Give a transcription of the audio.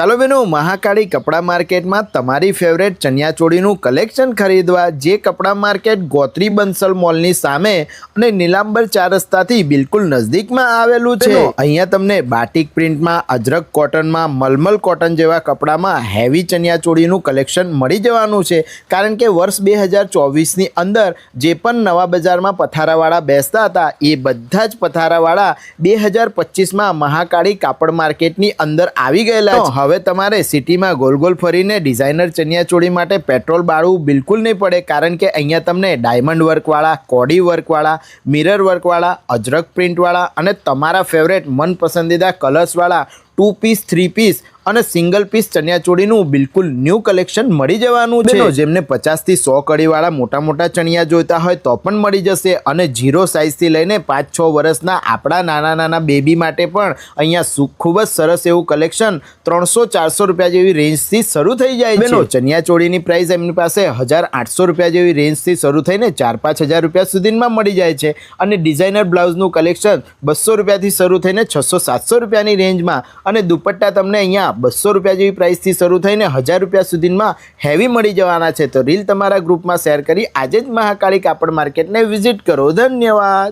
ચાલો બેનો મહાકાળી કપડા માર્કેટમાં તમારી ફેવરેટ ચણિયાચોળીનું કલેક્શન ખરીદવા જે કપડાં માર્કેટ ગોત્રી બંસલ મોલની સામે અને નીલાંબર ચાર રસ્તાથી બિલકુલ નજદીકમાં આવેલું છે. અહીંયા તમને બાટિક પ્રિન્ટમાં અજરક કોટનમાં મલમલ કોટન જેવા કપડામાં હેવી ચણિયાચોળીનું કલેક્શન મળી જવાનું છે. કારણ કે વર્ષ બે હજાર ચોવીસની અંદર જે પણ નવા બજારમાં પથારાવાળા બેસતા હતા એ બધા જ પથારાવાળા બે હજાર પચીસમાં મહાકાળી કાપડ માર્કેટની અંદર આવી ગયેલા છે. હવે તમારે સિટીમાં ગોલ ગોલ ફરીને ડિઝાઇનર ચણિયાચોળી માટે પેટ્રોલ બાળવું બિલકુલ નહીં પડે, કારણ કે અહીંયા તમને ડાયમંડ વર્કવાળા, કોડી વર્કવાળા, મિરર વર્કવાળા અજરક પ્રિન્ટવાળા અને તમારા ફેવરેટ મનપસંદીદા કલર્સવાળા ટુ પીસ થ્રી પીસ અને સિંગલ પીસ ચણિયાચોળીનું બિલકુલ ન્યૂ કલેક્શન મળી જવાનું છે. જેમને પચાસથી સો કડીવાળા મોટા મોટા ચણિયા જોઈતા હોય તો પણ મળી જશે અને જીરો સાઇઝથી લઈને પાંચ છ વર્ષના આપણા નાના નાના બેબી માટે પણ અહીંયા ખૂબ જ સરસ એવું કલેક્શન ત્રણસો ચારસો રૂપિયા જેવી રેન્જથી શરૂ થઈ જાય છે. ચણિયાચોળીની પ્રાઇસ એમની પાસે હજાર આઠસો રૂપિયા જેવી રેન્જથી શરૂ થઈને ચાર પાંચ હજાર રૂપિયા સુધીમાં મળી જાય છે. અને ડિઝાઇનર બ્લાઉઝનું કલેક્શન બસો રૂપિયાથી શરૂ થઈને છસો સાતસો રૂપિયાની રેન્જમાં અને દુપટ્ટા તમને અહીંયા બસો રૂપિયા જેવી પ્રાઇસથી શરૂ થઈને હજાર રૂપિયા સુધીમાં હેવી મળી જવાના છે. તો રીલ તમારા ગ્રુપમાં શેર કરી આજે જ મહાકાળી કાપડ માર્કેટને વિઝિટ કરો. ધન્યવાદ.